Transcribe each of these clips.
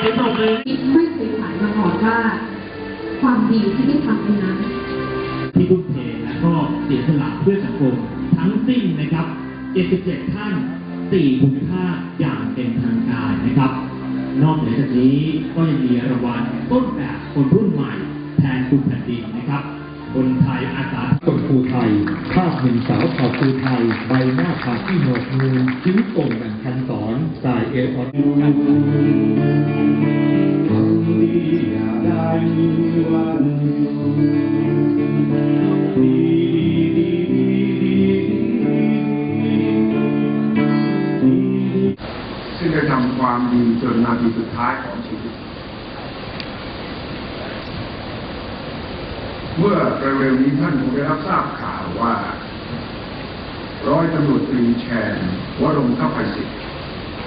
ไม่เคยฝันมาก่อนว่า ความดีที่ได้ทำไปนั้นที่ทุ่เทและก็เสียสละเพื่อสังคมทั้งสิ้นนะครับ 77 ท่าน 4 ภูมิภาคอย่างเป็นทางการนะครับ นอกเหนือจากนี้ก็ยังมีรางวัลต้นแบบคนรุ่นใหม่แทนคุณแผ่นดินนะครับ คนไทยอาสาคนภูไทย ภาพหนึ่งสาวขาวภูไทย ใบหน้าขาวที่หนวดมูลคิ้วโก่งดังคันต่อ นสายเอวอ่อนซึ่งได้ทำความดีจนนาทีสุดท้ายของชีวิต เมื่อเร็วๆนี้ท่านคงได้รับทราบข่าวว่า ร้อยตำรวจตรีแชนวรงค์ทัพไพศิษฐ์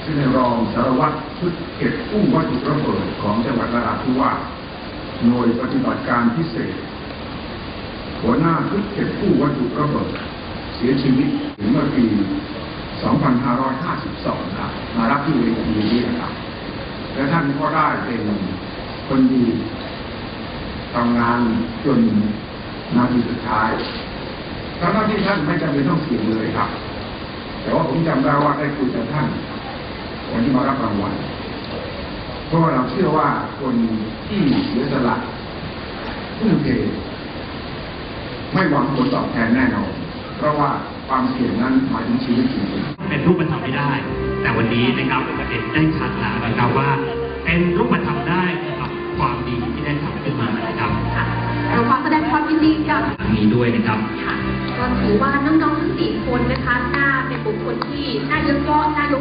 ซึ่งเป็นรองสารวัตรชุดเก็บกู้วัตถุระเบิดของจังหวัดนราธิวาสหน่วยปฏิบัติการพิเศษ หัวหน้าชุดเก็บกู้วัตถุระเบิด เสียชีวิตถึงเมื่อปี 2552 ครับ มารับที่เวทีนี้นะครับ และท่านก็ได้เป็นคนดีทำงานจนนาทีสุดท้ายทั้งที่ท่านไม่จำเป็นต้องเสียเลยครับ แต่ว่าผมจำได้ว่าได้คุยกับท่าน วันที่มารับรางวัลเพราะว่าเราเชื่อว่าคนที่เสียสละทุ่มเทไม่หวังผลตอบแทนแน่นอนเพราะว่าความเสี่ยงนั้นหมายถึงชีวิตจริงๆเป็นรูปธรรมไม่ได้ แต่วันนี้นะครับเห็นได้ชัดแล้วนะครับว่า เป็นรูปธรรมได้กับความดีที่ได้ทำขึ้นมานะครับค่ะเราขอแสดงความยินดีกับทางนี้ด้วยนะครับค่ะก็ถือว่าน้องๆทั้งสี่คนนะคะน่าเป็นบุคคลที่น่ายกย่องน่ายก